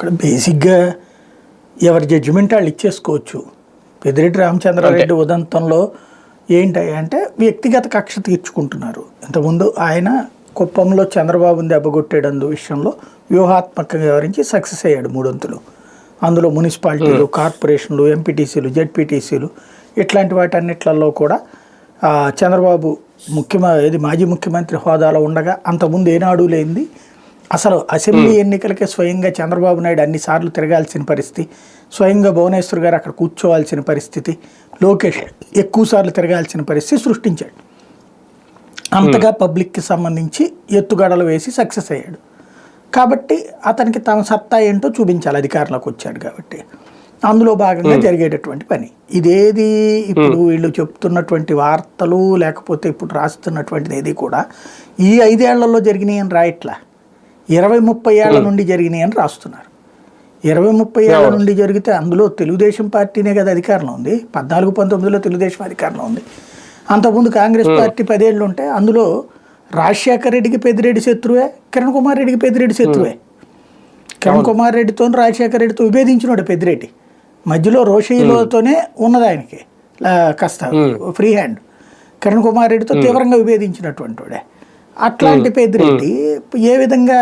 అక్కడ బేసిక్గా ఎవరి జడ్జిమెంట్ వాళ్ళు ఇచ్చేసుకోవచ్చు. పెద్దిరెడ్డి రామచంద్రారెడ్డి ఉదంతంలో ఏంటి అంటే వ్యక్తిగత కక్ష తీర్చుకుంటున్నారు. ఇంతకుముందు ఆయన కుప్పంలో చంద్రబాబుని దెబ్బగొట్టేడందు విషయంలో వ్యూహాత్మకంగా వివరించి సక్సెస్ అయ్యాడు మూడొంతులు. అందులో మున్సిపాలిటీలు కార్పొరేషన్లు ఎంపీటీసీలు జెడ్పీటీసీలు ఇట్లాంటి వాటన్నిట్లలో కూడా చంద్రబాబు ముఖ్యమ ఇది మాజీ ముఖ్యమంత్రి హోదాలో ఉండగా అంతకుముందు ఏనాడు లేనిది అసలు అసెంబ్లీ ఎన్నికలకే స్వయంగా చంద్రబాబు నాయుడు అన్నిసార్లు తిరగాల్సిన పరిస్థితి స్వయంగా భువనేశ్వర్ గారు అక్కడ కూర్చోవాల్సిన పరిస్థితి లోకేష్ ఎక్కువసార్లు తిరగాల్సిన పరిస్థితి సృష్టించాడు. అంతగా పబ్లిక్కి సంబంధించి ఎత్తుగడలు వేసి సక్సెస్ అయ్యాడు. కాబట్టి అతనికి తన సత్తా ఏంటో చూపించాలి అధికారంలోకి వచ్చాడు కాబట్టి. అందులో భాగంగా జరిగేటటువంటి పని. ఇదేది ఇప్పుడు వీళ్ళు చెప్తున్నటువంటి వార్తలు లేకపోతే ఇప్పుడు రాస్తున్నటువంటిది ఏది కూడా ఈ ఐదేళ్ళలో జరిగినాయి అని రాయట్లా? ఇరవై ముప్పై ఏళ్ళ నుండి జరిగినాయి అని రాస్తున్నారు. ఇరవై ముప్పై ఏళ్ళ నుండి జరిగితే అందులో తెలుగుదేశం పార్టీనే కదా అధికారంలో ఉంది. పద్నాలుగు పంతొమ్మిదిలో తెలుగుదేశం అధికారంలో ఉంది. అంతకుముందు కాంగ్రెస్ పార్టీ పదేళ్ళు ఉంటే అందులో రాజశేఖర రెడ్డికి పెద్దిరెడ్డి శత్రువే కిరణ్ కుమార్ రెడ్డికి పెద్దిరెడ్డి శత్రువే. కిరణ్ కుమార్ రెడ్డితో రాజశేఖర రెడ్డితో విభేదించినాడు పెద్దిరెడ్డి. మధ్యలో రోషయ్యలతోనే ఉన్నది ఆయనకి కాస్త ఫ్రీ హ్యాండ్. కిరణ్ కుమార్ రెడ్డితో తీవ్రంగా విభేదించినటువంటి వాడే. అట్లాంటి పెద్దిరెడ్డి ఏ విధంగా